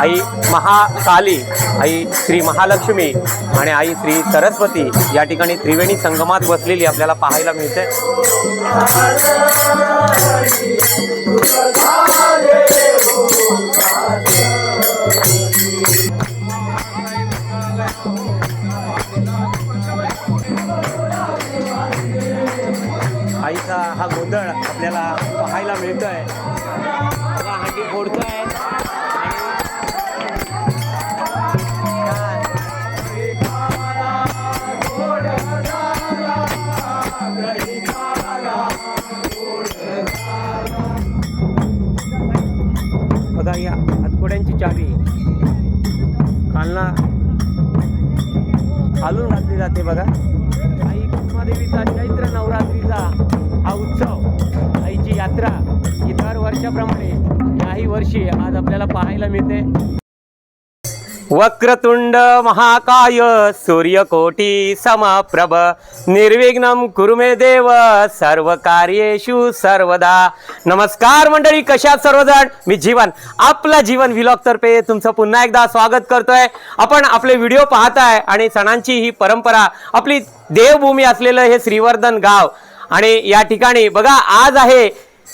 आई महाकाली आई श्री महालक्ष्मी आणि आई श्री सरस्वती या ठिकाणी त्रिवेणी संगमात बसलेली आपल्याला पाहायला मिळते. Oh, हातकोड्यांची चावी खालना घातली जाते बघा. आई कुसुमादेवीचा चैत्र नवरात्रीचा हा उत्सव आईची यात्रा ही दर वर्षाप्रमाणे याही वर्षी आज आपल्याला पाहायला मिळते. वक्रतुंड महाकाय सूर्यकोटी समप्रभ। निर्विघ्नम कुरु मे देव सर्व कार्येशु सर्वदा। नमस्कार मंडळी कशा सर्वजण? मी जीवन आपला जीवन व्हिलॉग तर्फे तुमचं पुन्हा एकदा स्वागत करतोय. आपण आपले व्हिडिओ पाहताय आणि सणांची ही परंपरा आपली देवभूमी असलेलं हे श्रीवर्धन गाव. आणि या ठिकाणी बघा आज आहे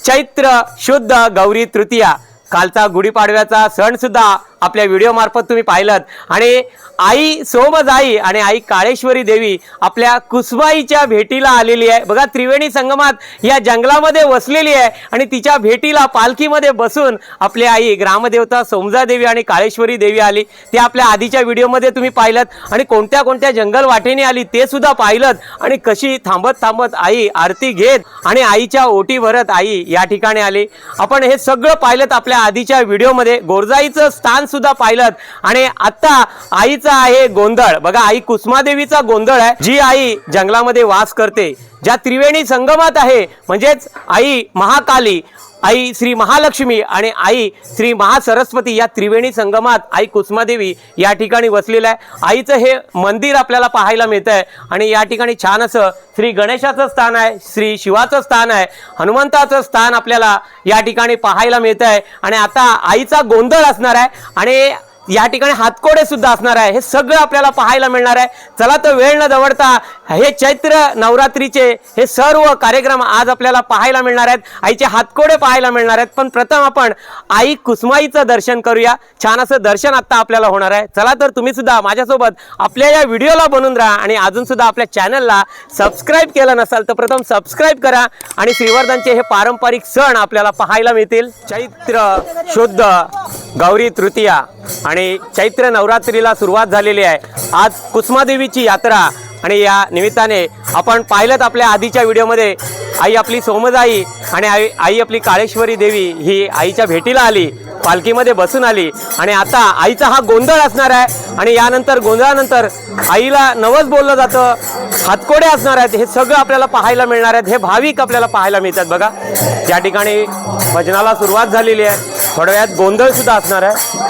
चैत्र शुद्ध गौरी तृतीया. कालचा गुढीपाडव्याचा सण सुद्धा आपल्या व्हिडिओ मार्फत तुम्ही पाहिलं आणि आई सोमज आई आणि आई काळेश्वरी देवी आपल्या कुसबाईच्या भेटीला आलेली आहे. बघा त्रिवेणी संगमात या जंगलामध्ये वसलेली आहे आणि तिच्या भेटीला पालखीमध्ये बसून आपली आई ग्रामदेवता सोमजा देवी आणि काळेश्वरी देवी आली. ते आपल्या आधीच्या व्हिडिओमध्ये तुम्ही पाहिलं आणि कोणत्या कोणत्या जंगल वाटेने आली ते सुद्धा पाहिलं आणि कशी थांबत थांबत आई आरती घेत आणि आईच्या ओटी भरत आई या ठिकाणी आली. आपण हे सगळं पाहिलं आपल्या आधीच्या व्हिडिओमध्ये. गोरजाईचं स्थान सुद्धा पाहिलं. आणि आता आईचा आहे गोंधळ. बघा आई कुसमादेवीचा गोंधळ आहे. जी आई जंगलामध्ये वास करते ज्या त्रिवेणी संगमात आहे म्हणजेच आई महाकाली. आई श्री महालक्ष्मी आणि आई श्री महासरस्वती या त्रिवेणी संगमात आई कुसमादेवी या ठिकाणी वसलेलं आहे. आईचं हे मंदिर आपल्याला पाहायला मिळतं आहे आणि या ठिकाणी छान असं श्री गणेशाचं स्थान आहे श्री शिवाचं स्थान आहे हनुमंताचं स्थान आपल्याला या ठिकाणी पाहायला मिळतं आहे आणि आता आईचा गोंधळ असणार आहे. आणि या ठिकाणी हातकोडे सुद्धा असणार आहे. हे सगळं आपल्याला पाहायला मिळणार आहे. चला तर वेळ न जवळता हे चैत्र नवरात्रीचे हे सर्व कार्यक्रम आज आपल्याला पाहायला मिळणार आहेत. आईचे हातकोडे पाहायला मिळणार आहेत. पण प्रथम आपण आई कुसमाईचं दर्शन करूया. छान असं दर्शन आता आपल्याला होणार आहे. चला तर तुम्ही सुद्धा माझ्यासोबत आपल्या या व्हिडिओला बनून राहा आणि अजून सुद्धा आपल्या चॅनलला सबस्क्राईब केलं नसाल तर प्रथम सबस्क्राईब करा आणि श्रीवर्धनचे हे पारंपरिक सण आपल्याला पाहायला मिळतील. चैत्र शुद्ध गौरी तृतीया आणि चैत्र नवरात्रीला सुरुवात झालेली आहे. आज कुसमादेवीची यात्रा आणि या निमित्ताने आपण पाहिलं आपल्या आधीच्या व्हिडिओमध्ये आई आपली सोमजाई आणि आई आई आपली काळेश्वरी देवी ही आईच्या भेटीला आली पालखीमध्ये बसून आली आणि आता आईचा हा गोंधळ असणार आहे आणि यानंतर गोंधळानंतर आईला नवस बोललं जातं हातकोडे असणार आहेत हे सगळं आपल्याला पाहायला मिळणार आहेत हे भाविक आपल्याला पाहायला मिळतात बघा. ज्या ठिकाणी भजनाला सुरुवात झालेली आहे थोड्या वेळात गोंधळ सुद्धा असणार आहे.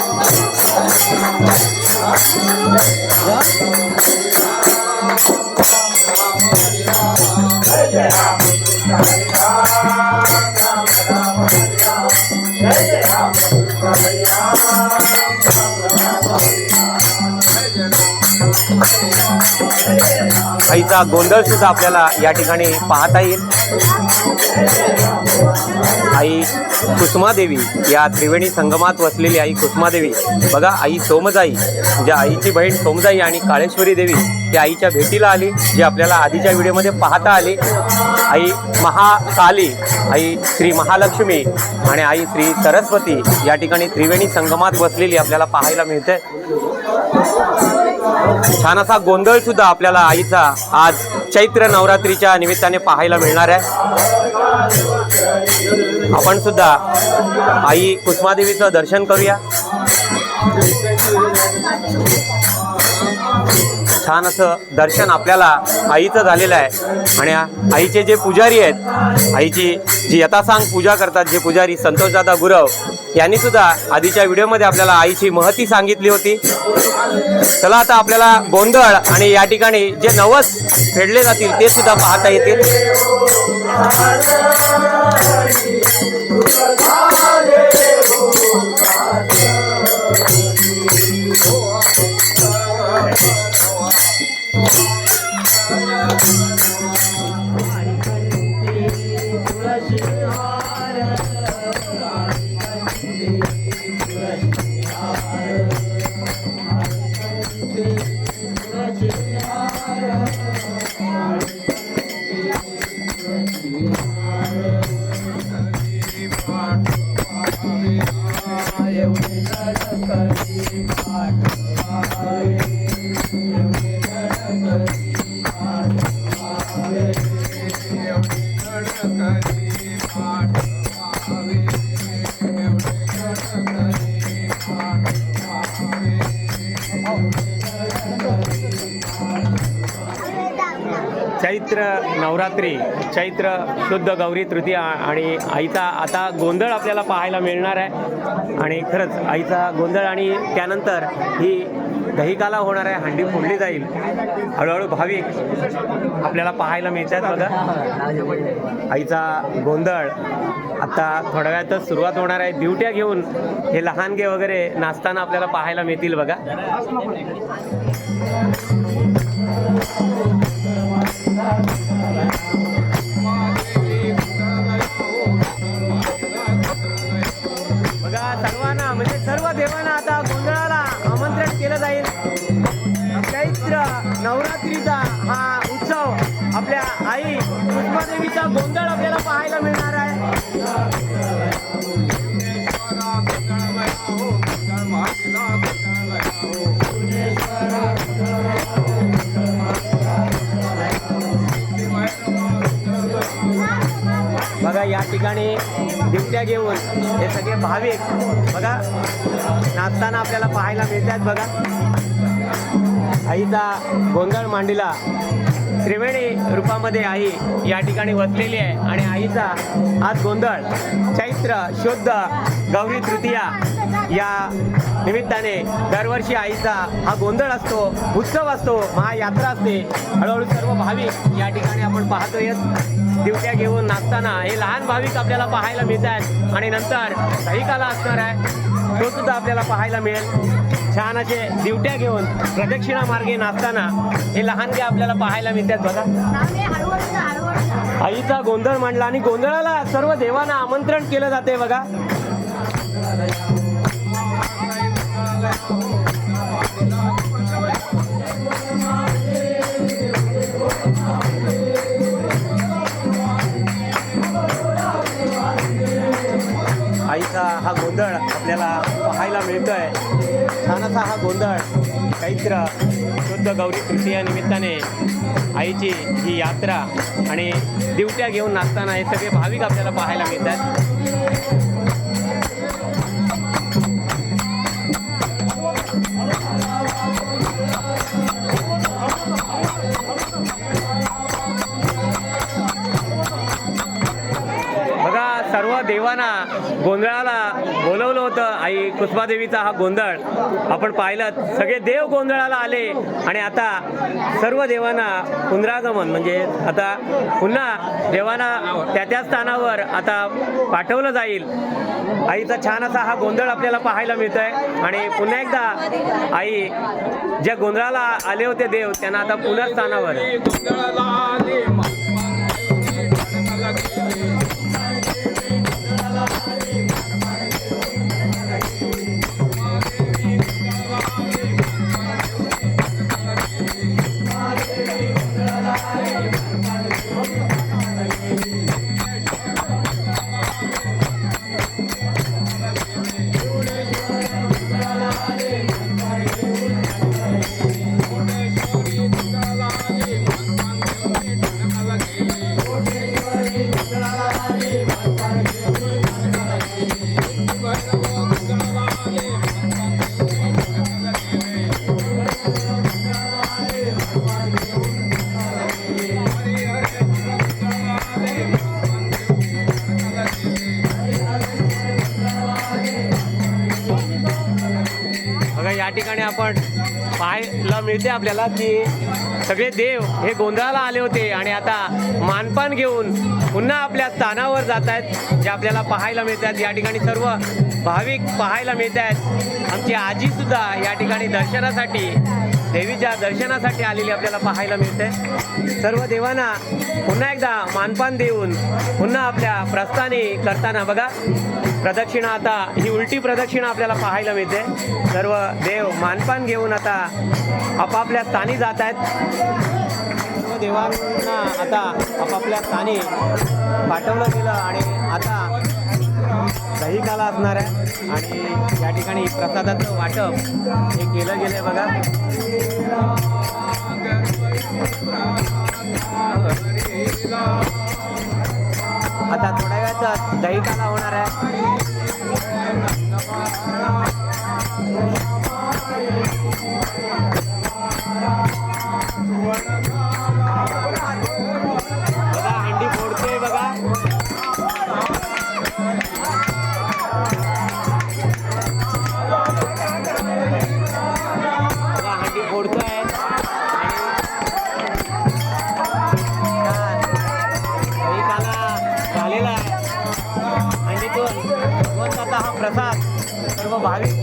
Thank. आईचा गोंधळ सुद्धा आपल्याला या ठिकाणी पाहता येईल. आई कुसुमादेवी या त्रिवेणी संगमात वसलेली आई कुसुमादेवी. बघा आई सोमजाई ज्या आईची बहीण सोमजाई आणि काळेश्वरी देवी ही आईच्या भेटीला आली जी आपल्याला आधीच्या व्हिडिओमध्ये पाहता आली. आई महाकाली आई श्री महालक्ष्मी आणि आई श्री सरस्वती या ठिकाणी त्रिवेणी संगमात बसलेली आपल्याला पाहायला मिळते. छान असा गोंधळ सुद्धा आपल्याला आईचा आज चैत्र नवरात्रीच्या निमित्ताने पाहायला मिळणार आहे. आपण सुद्धा आई कुसमादेवीचं दर्शन करूया. छान असं दर्शन आपल्याला आईचं झालेलं आहे. आणि आईचे जे पुजारी आहेत आईची जी यथासांग पूजा करतात जे पुजारी संतोषदादा गुरव यांनी सुद्धा आधीच्या व्हिडिओमध्ये आपल्याला आईची महती सांगितली होती. चला आता आपल्याला गोंधळ आणि या ठिकाणी जे नवस फेडले जातील ते सुद्धा पाहता येतील. नवरात्री चैत्र शुद्ध गौरी तृतीया आणि आईचा आता गोंधळ आपल्याला पाहायला मिळणार आहे. आणि खरंच आईचा गोंधळ आणि त्यानंतर ही दहिकाला होणार आहे हंडी फोडली जाईल. हळूहळू भाविक आपल्याला पाहायला मिळतात बघा. आईचा गोंधळ आता थोड्या वेळातच सुरुवात होणार आहे. दिवट्या घेऊन हे लहानगे वगैरे नाचताना आपल्याला पाहायला मिळतील बघा. ठिकाणी दिवट्या घेऊन हे सगळे भाविक बघा नाचताना आपल्याला पाहायला मिळतात बघा. आईचा गोंधळ मांडीला त्रिवेणी रूपामध्ये आई या ठिकाणी वसलेली आहे आणि आईचा आज गोंधळ चैत्र शुद्ध गौरी तृतीया या निमित्ताने दरवर्षी आईचा हा गोंधळ असतो उत्सव असतो महायात्रा असते. हळूहळू सर्व भाविक या ठिकाणी आपण पाहतोयच दिवट्या घेऊन नाचताना हे लहान भाविक आपल्याला पाहायला मिळतात आणि नंतर दहिकाला असणार आहे. तो सुद्धा आपल्याला पाहायला मिळेल. छान असे दिवट्या घेऊन प्रदक्षिणा मार्गे नाचताना हे लहानगे आपल्याला पाहायला मिळतात बघा. आईचा गोंधळ मांडला आणि गोंधळाला सर्व देवांना आमंत्रण केलं जाते बघा. आईचा हा गोंधळ आपल्याला पाहायला मिळतोय. छान असा हा गोंधळ चैत्र शुद्ध गौरी तृतीया निमित्ताने आईची ही यात्रा आणि दिवट्या घेऊन नाचताना हे सगळे भाविक आपल्याला पाहायला मिळतात. देवांना गोंधळाला बोलवलं होतं. आई कुसुमादेवीचा हा गोंधळ आपण पाहिलं सगळे देव गोंधळाला आले आणि आता सर्व देवांना पुनरागमन म्हणजे आता पुन्हा देवांना त्या त्या स्थानावर आता पाठवलं जाईल. आईचा छान असा हा गोंधळ आपल्याला पाहायला मिळतोय. आणि पुन्हा एकदा आई ज्या गोंधळाला आले होते देव त्यांना आता पुन्हा मिळते आपल्याला की सगळे देव हे गोंधळाला आले होते. आणि आता मानपान घेऊन पुन्हा आपल्या स्थानावर जात आहेत जे आपल्याला पाहायला मिळतात या ठिकाणी सर्व भाविक पाहायला मिळत आहेत आमची आजी सुद्धा या ठिकाणी दर्शनासाठी देवीच्या दर्शनासाठी आलेली आपल्याला पाहायला मिळते. सर्व देवांना पुन्हा एकदा मानपान देऊन पुन्हा आपल्या प्रस्थानी करताना बघा. प्रदक्षिणा आता ही उलटी प्रदक्षिणा आपल्याला पाहायला मिळते. सर्व देव मानपान घेऊन आता आपापल्या स्थानी जात आहेत. सर्व देवांना आता आपापल्या स्थानी पाठवलं गेलं आणि आता दही काला असणार आहे. आणि या ठिकाणी प्रसादाचं वाटप हे केलं गेलं बघा. आता थोड्या वेळात दही काला होणार आहे.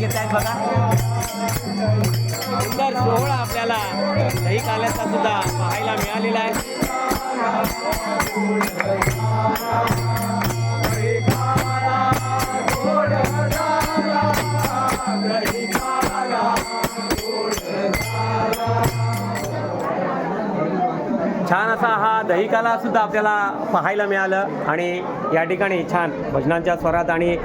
घेत आहेत बघा. सुंदर सोहळा आपल्याला दही काल्याचा सुद्धा पाहायला मिळालेला आहे. छान असा हा दहिकाला सुद्धा आपल्याला पाहायला मिळालं आणि या ठिकाणी छान भजनांच्या स्वरात आणि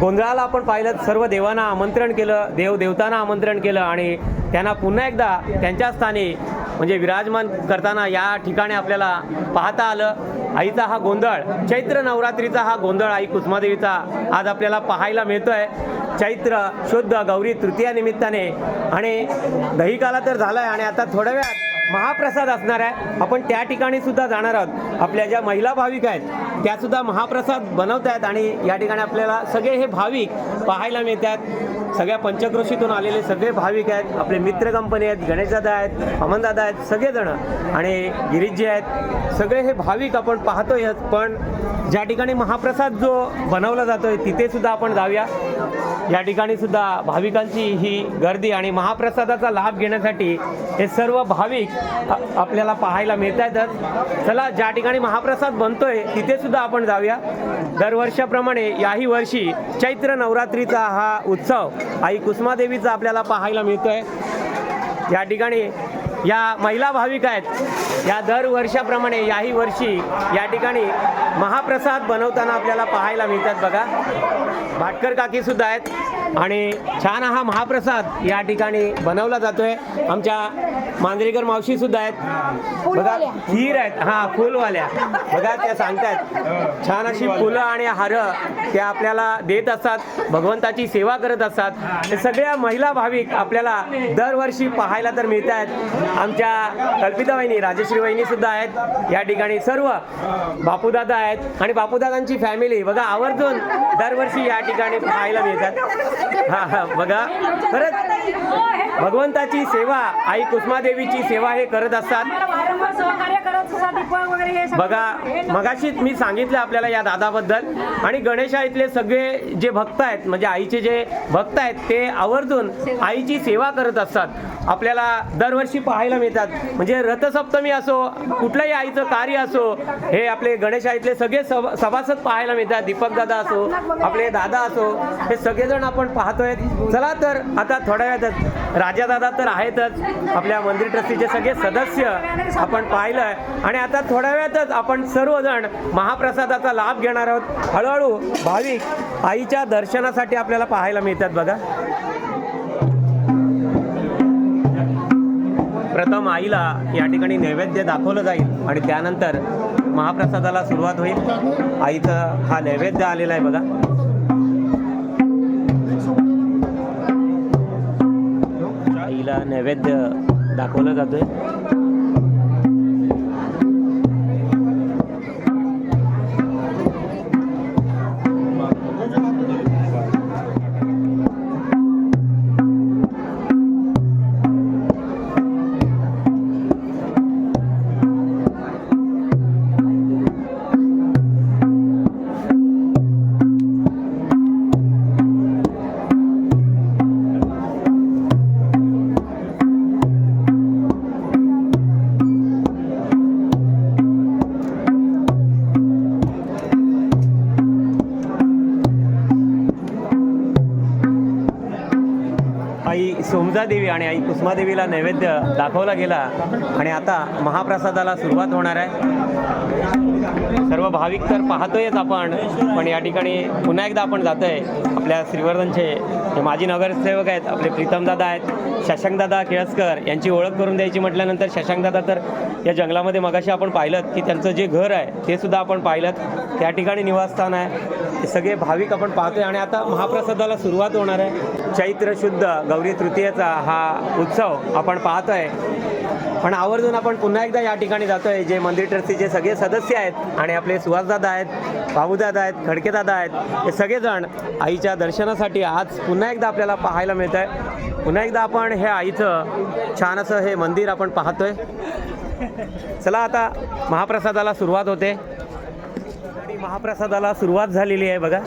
गोंधळाला आपण पाहिलं सर्व देवांना आमंत्रण केलं देव देवतांना आमंत्रण केलं आणि त्यांना पुन्हा एकदा त्यांच्या स्थानी म्हणजे विराजमान करताना या ठिकाणी आपल्याला पाहता आलं. आईचा हा गोंधळ चैत्र नवरात्रीचा हा गोंधळ आई कुसुमादेवीचा आज आपल्याला पाहायला मिळतो आहे चैत्र शुद्ध गौरी तृतीया निमित्ताने आणि दहीकाला तर झाला आहे आणि आता थोड्या वेळात महाप्रसाद असणार आहे. आपण त्या ठिकाणी सुद्धा जाणार आहोत. आपल्या ज्या महिला भाविक आहेत त्यासुद्धा महाप्रसाद बनवत आहेत आणि या ठिकाणी आपल्याला सगळे हे भाविक पाहायला मिळतात. सगळ्या पंचक्रोशीतून आलेले सगळे भाविक आहेत. आपले मित्र कंपनी आहेत गणेशदादा आहेत अमनदादा आहेत सगळेजण. आणि गिरीशजी आहेत. सगळे हे भाविक आपण पाहतोयच पण ज्या ठिकाणी महाप्रसाद जो बनवला जातोय तिथे सुद्धा आपण जाऊया. या ठिकाणी सुद्धा भाविकांची ही गर्दी आणि महाप्रसादाचा लाभ घेण्यासाठी हे सर्व भाविक आपल्याला पाहायला मिळत आहेतच चला ज्या ठिकाणी महाप्रसाद बनतोय तिथे सुद्धा आपण जाऊया. दरवर्षाप्रमाणे याही वर्षी चैत्र नवरात्रीचा हा उत्सव आई कुसुमादेवीचा आपल्याला पाहायला मिळतोय. या ठिकाणी या महिला भाविक आहेत. या दरवर्षाप्रमाणे याही वर्षी या ठिकाणी महाप्रसाद बनवताना आपल्याला पाहायला मिळतात बघा. भाटकर काकीसुद्धा आहेत आणि छान हा महाप्रसाद या ठिकाणी बनवला जातोय. आमच्या मांजरेकर मावशी सुद्धा आहेत. बघा खीर आहेत. हा फुलवाल्या. बघा त्या सांगतायत. छान अशी फुलं आणि हार त्या आपल्याला देत असतात. भगवंताची सेवा करत असतात. सगळ्या महिला भाविक आपल्याला दरवर्षी पाहायला तर मिळत आहेत आमच्या कल्पिता वहिनी राजश्री वहिनी सुद्धा आहेत. या ठिकाणी सर्व बापूदादा आहेत. आणि बापूदादांची फॅमिली बघा आवर्जून दरवर्षी या ठिकाणी पाहायला मिळतात. हा हा बघा. खरंच भगवंताची सेवा आई कुसुमादेवीची सेवा हे करत असतात. बघा मगाशीच मी सांगितलं आपल्याला या दादाबद्दल. आणि गणेशा इथले सगळे जे भक्त आहेत म्हणजे आईचे जे भक्त आहेत ते आवर्जून आईची सेवा करत असतात. आपल्याला दरवर्षी पाहायला मिळतात. म्हणजे रथसप्तमी असो कुठलंही आईचं कार्य असो हे आपले गणेशा इथले सगळे सभ- सभासद पाहायला मिळतात. दीपक दादा असो आपले दादा असो हे सगळेजण आपण पाहतोय. चला तर आता थोड्या वेळातच राजा दादा तर आहेतच आपल्या मंदिर ट्रस्टीचे सगळे सदस्य आपण पाहिलंय. आणि आता थोड्या वेळातच आपण सर्वजण महाप्रसादाचा लाभ घेणार आहोत. हळूहळू भाविक आईच्या दर्शनासाठी आपल्याला पाहायला मिळतात बघा. प्रथम आईला या ठिकाणी नैवेद्य दाखवलं जाईल आणि त्यानंतर महाप्रसादाला सुरुवात होईल. आईचं हा नैवेद्य आलेला आहे बघा. आईला नैवेद्य दाखवलं जातं आहे आणि नैवेद्य दाखवला गेला आणि आता महाप्रसादाला सुरुवात होणार आहे. सर्व भाविक तर पाहतोयच आपण पण या ठिकाणी पुन्हा एकदा आपण जातोय. आपल्या श्रीवर्धनचे जे माजी नगरसेवक आहेत आपले प्रीतमदादा आहेत शशांकदादा केळसकर यांची ओळख करून द्यायची म्हटल्यानंतर शशांकदादा तर या जंगलामध्ये मगाशी आपण पाहिलं की त्यांचं जे घर आहे ते सुद्धा आपण पाहिलं त्या ठिकाणी निवासस्थान आहे. सगळे भाविक आपण पाहतोय आणि आता महाप्रसादाला सुरुवात होणार आहे. चैत्र शुद्ध गौरी तृतीयेचा हा उत्सव आपण पाहतोय. पण आवर्जून आपण पुन्हा एकदा या ठिकाणी जातोय जे मंदिर ट्रस्टीचे सगळे सदस्य आहेत आणि आपले सुहासदादा आहेत बाबूदादा आहेत खडकेदादा आहेत हे सगळेजण आईच्या दर्शनासाठी आज पुन्हा एकदा आपल्याला पाहायला मिळत आहे पुन्हा एकदा आपण हे आईचं छान असं हे मंदिर आपण पाहतोय. चला आता महाप्रसादाला सुरुवात होते. महाप्रसादाला सुरुवात झालेली आहे बघा.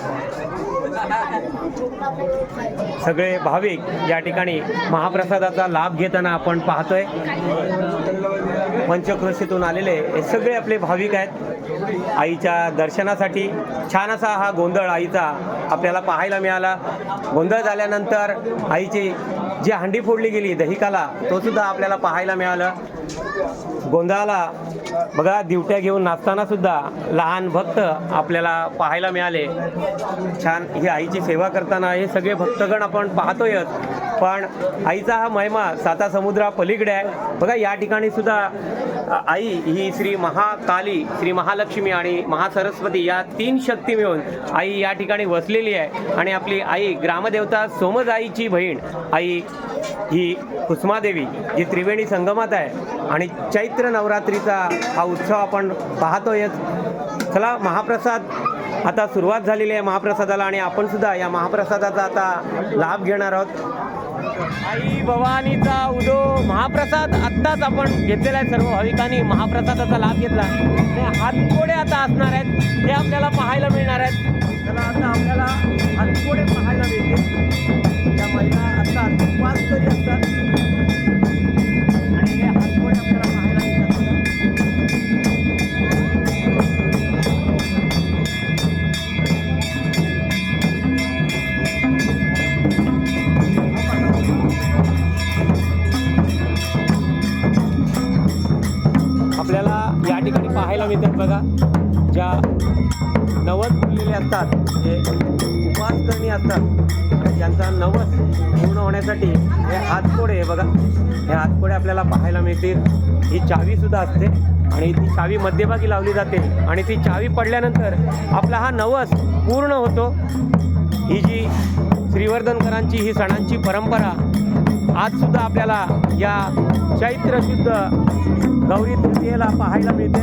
सगळे भाविक या ठिकाणी महाप्रसादाचा लाभ घेताना आपण पाहतोय. पंचक्रोशीतून आलेले हे सगळे आपले भाविक आहेत. आईच्या दर्शनासाठी छान असा हा गोंधळ आईचा आपल्याला पाहायला मिळाला. गोंधळ झाल्यानंतर आईची जी हंडी फोडली गेली दहिकाला तो सुद्धा आपल्याला पाहायला मिळालं. गोंधळाला बघा दिवट्या घेऊन नाचताना सुद्धा लहान भक्त आपल्याला पाहायला मिळाले. छान ही आईची सेवा करताना हे सगळे भक्तगण आपण पाहतोयच. पण आईचा हा महिमा साता समुद्रा पलीकडे आहे. बघा या ठिकाणी सुद्धा आई ही श्री महाकाली श्री महालक्ष्मी आणि महासरस्वती या तीन शक्ती मिळून आई या ठिकाणी वसलेली आहे. आणि आपली आई ग्रामदेवता सोमज आईची बहीण आई ही कुसुमादेवी जी त्रिवेणी संगमात आहे. आणि चैत्र नवरात्रीचा हा उत्सव आपण पाहतोयच. चला महाप्रसाद. आता सुरुवात झालेली आहे महाप्रसादाला आणि आपण सुद्धा या महाप्रसादाचा आता लाभ घेणार आहोत. आई भवानीचा उदो महाप्रसाद आत्ताच आपण घेतलेला आहे सर्व भाविकांनी. महाप्रसादाचा लाभ घेतला. आणि हातकोडे आता असणार आहेत. हे आपल्याला पाहायला मिळणार आहेत. त्याला आता आपल्याला हातकोडे पाहायला मिळतील. त्या महिला असतात पाच तरी असतात. आणि हे हातकोडे आपल्याला पाहायला मिळतात बघा. ज्या नवस बोललेले असतात जे उपवास करणी असतात ज्यांचा नवस पूर्ण होण्यासाठी हे हातकोडे बघा. हे हातकोडे आपल्याला पाहायला मिळतील. ही चावी सुद्धा असते आणि ती चावी मध्यभागी लावली जाते आणि ती चावी पडल्यानंतर आपला हा नवस पूर्ण होतो. ही जी श्रीवर्धनकरांची ही सणांची परंपरा आजसुद्धा आपल्याला या चैत्र शुद्ध गौरी तृतीयेला पाहायला मिळते.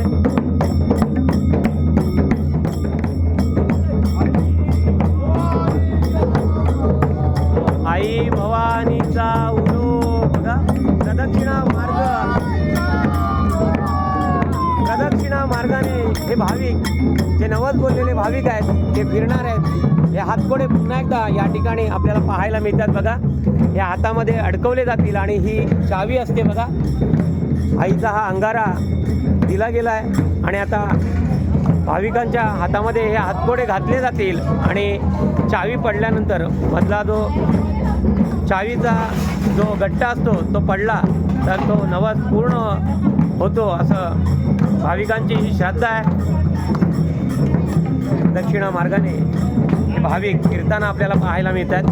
आई भवानीचा उदो बघा. प्रदक्षिणा मार्ग. प्रदक्षिणा मार्गाने हे भाविक जे नवस बोललेले भाविक आहेत ते फिरणार आहेत हे हातकोडे पुन्हा एकदा या ठिकाणी आपल्याला पाहायला मिळतात बघा. या हातामध्ये अडकवले जातील आणि ही चावी असते बघा. आईचा हा अंगारा दिला गेला आहे आणि आता भाविकांच्या हातामध्ये हे हातकोडे घातले जातील आणि चावी पडल्यानंतर मधला जो चावीचा जो गट्टा असतो तो पडला तर तो नवस पूर्ण होतो असं भाविकांची ही श्रद्धा आहे. दक्षिणा मार्गाने भाविक फिरताना आपल्याला पाहायला मिळतात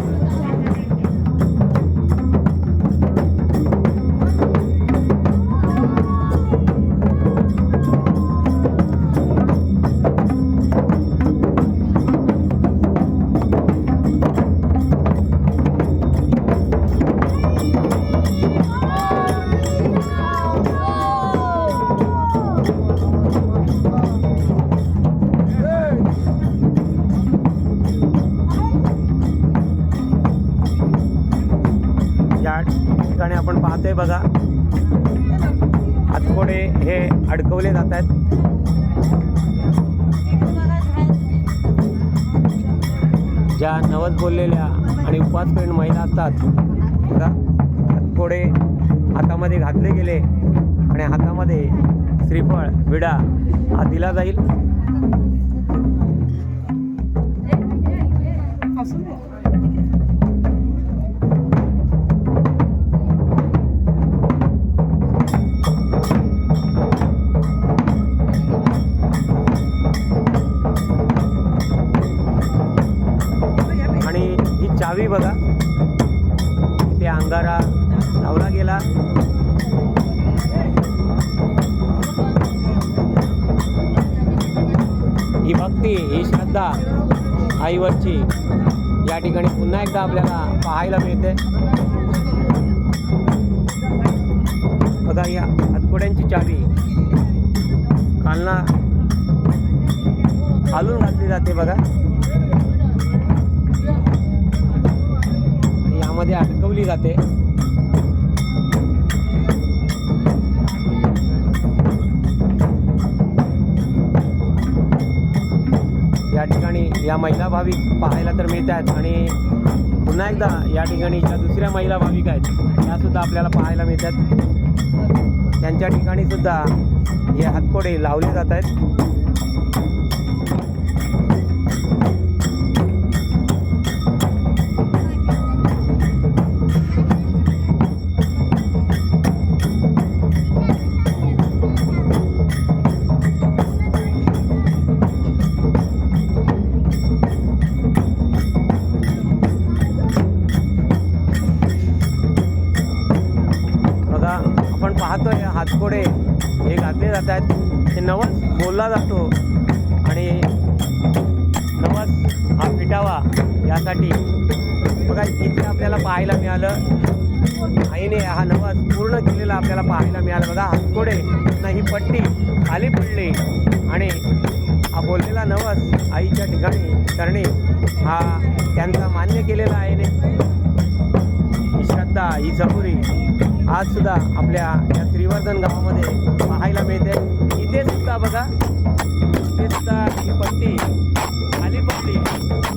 ज्या नवस बोललेल्या आणि उपास करून महिला असतात थोडे हातामध्ये घातले गेले आणि हातामध्ये श्रीफळ विडा हा दिला जाईल. पाहायला बघा या हातकोड्यांची चावी खालना खालून घातली जाते बघा. आणि यामध्ये अडकवली जाते. या ठिकाणी या महिला भाविक पाहायला तर मिळत आहेत आणि पुन्हा एकदा या ठिकाणी ज्या दुसऱ्या महिला भाविक आहेत त्या सुद्धा आपल्याला पाहायला मिळतात. त्यांच्या ठिकाणी सुद्धा हे हातकोडे लावले जात आहेत. नवस बोलला जातो आणि नवस हा फिटावा यासाठी बघा इथे आपल्याला पाहायला मिळालं. आईने हा नवस पूर्ण केलेला आपल्याला पाहायला मिळाला. बघा हातकोडे ना ही पट्टी खाली पडली. आणि हा बोललेला नवस आईच्या ठिकाणी करणे हा त्यांचा मान्य केलेला आईने ही श्रद्धा ही जबुरी आज सुद्धा आपल्या या त्रिवर्धन गावामध्ये पाहायला मिळते. बघा. इथे ही पट्टी खाली पडली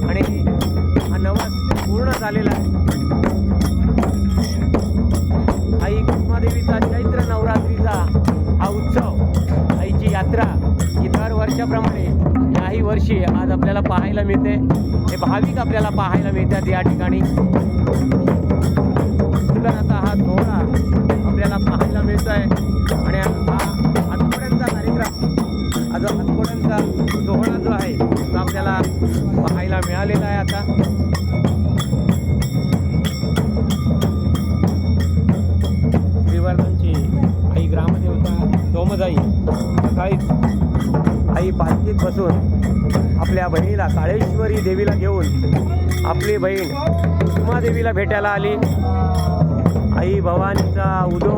आणि हा नवस पूर्ण झालेला आहे. आई कृष्णादेवीचा चैत्र नवरात्रीचा हा उत्सव आईची यात्रा ही दर वर्षाप्रमाणे याही वर्षी आज आपल्याला पाहायला मिळते. हे भाविक आपल्याला पाहायला मिळतात या ठिकाणी. आता हा सोहळा आपल्याला पाहायला मिळतो आहे आता श्रीवर्धनची आई ग्रामदेवता सोमदाई सकाळीच आई पालखीत बसून आपल्या बहिणीला काळेश्वरी देवीला घेऊन आपली बहीण उमादेवीला भेटायला आली. आई भवानीचा उदो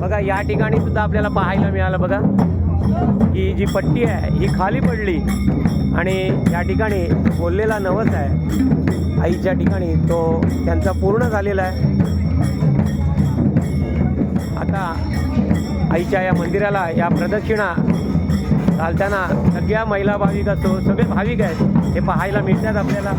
बघा या ठिकाणी सुद्धा आपल्याला पाहायला मिळालं बघा. ही जी पट्टी आहे ही खाली पडली. आणि या ठिकाणी बोललेला नवस आहे. आईच्या ठिकाणी तो त्यांचा पूर्ण झालेला आहे. आता आईच्या या मंदिराला या प्रदक्षिणा चालताना सगळ्या महिला भाविक असो सगळे भाविक आहेत हे पाहायला मिळतात आपल्याला.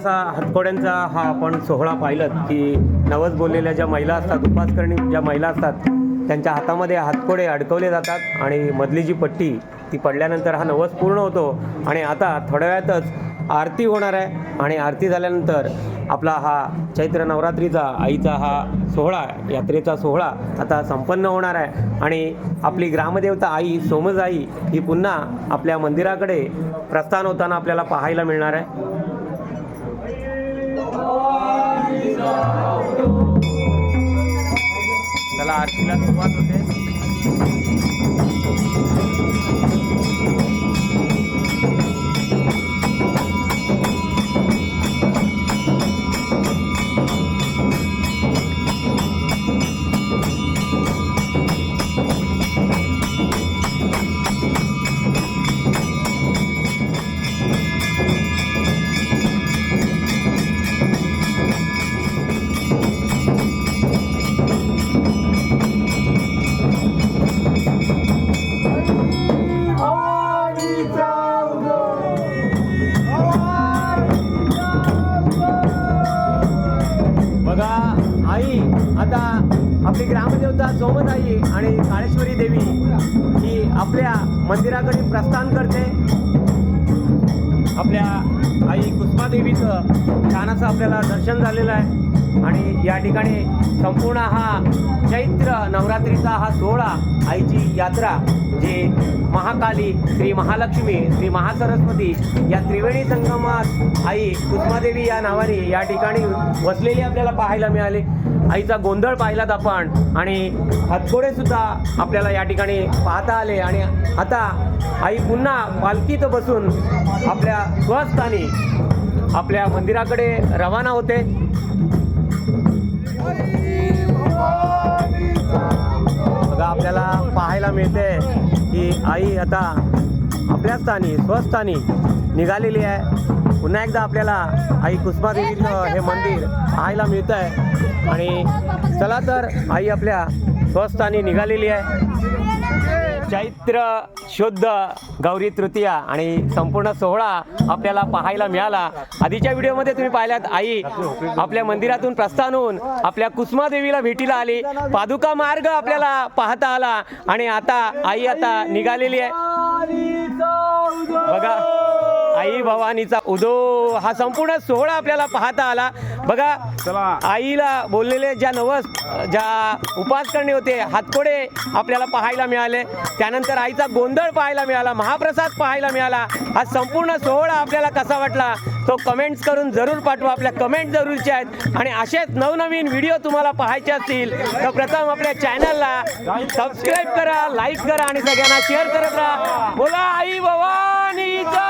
असा हातकोड्यांचा हा आपण सोहळा पाहिलं की नवस बोललेल्या ज्या महिला असतात उपासकरणी ज्या महिला असतात त्यांच्या हातामध्ये हातकोडे अडकवले जातात आणि मधली जी पट्टी ती पडल्यानंतर हा नवस पूर्ण होतो आणि आता थोड्या वेळातच आरती होणार आहे आणि आरती झाल्यानंतर आपला हा चैत्र नवरात्रीचा आईचा हा सोहळा यात्रेचा सोहळा आता संपन्न होणार आहे आणि आपली ग्रामदेवता आई सोमज आई ही पुन्हा आपल्या मंदिराकडे प्रस्थान होताना आपल्याला पाहायला मिळणार आहे. चला आरतीला सुरुवात होते. ठिकाणी संपूर्ण हा चैत्र नवरात्रीचा हा सोहळा आईची यात्रा जे महाकाली श्री महालक्ष्मी श्री महासरस्वती या त्रिवेणी संगमात आई कुसुमादेवी या नावाने या ठिकाणी वसलेली आपल्याला पाहायला मिळाली. आईचा गोंधळ पाहिलात आपण आणि हातकोडेसुद्धा आपल्याला या ठिकाणी पाहता आले आणि आता आई पुन्हा पालखीत बसून आपल्या स्वस्थानी आपल्या मंदिराकडे रवाना होते. बघा आपल्याला पाहायला मिळते की आई आता आपल्या स्थानी स्वस्थानी निघालेली आहे. पुन्हा एकदा आपल्याला आई कुसुमादेवीचं हे मंदिर पाहायला मिळतं आहे आणि चला तर आई आपल्या स्वस्थानी निघालेली आहे. चैत्र शुद्ध गौरी तृतीया आणि संपूर्ण सोहळा आपल्याला पाहायला मिळाला. आधीच्या व्हिडिओमध्ये तुम्ही पाहिल्यात आई आपल्या मंदिरातून प्रस्थान होऊन आपल्या कुसुमादेवीला भेटीला आली. पादुका मार्ग आपल्याला पाहता आला आणि आता आई आता निघालेली आहे. बघा आई भवानीचा उदो हा संपूर्ण सोहळा आपल्याला पाहता आला. बघा आईला बोललेले ज्या नवस ज्या उपास करणे होते हातकोडे आपल्याला पाहायला मिळाले. त्यानंतर आईचा गोंधळ पाहायला मिळाला महाप्रसाद पाहायला मिळाला. हा संपूर्ण सोहळा आपल्याला कसा वाटला तो कमेंट्स करून जरूर पाठवा. आपल्या कमेंट जरूरच्या आहेत. आणि असेच नवनवीन व्हिडिओ तुम्हाला पाहायचे असतील तर प्रथम आपल्या चॅनलला सबस्क्राईब करा लाईक करा आणि सगळ्यांना शेअर करत राहा. बोला आई भवानीचा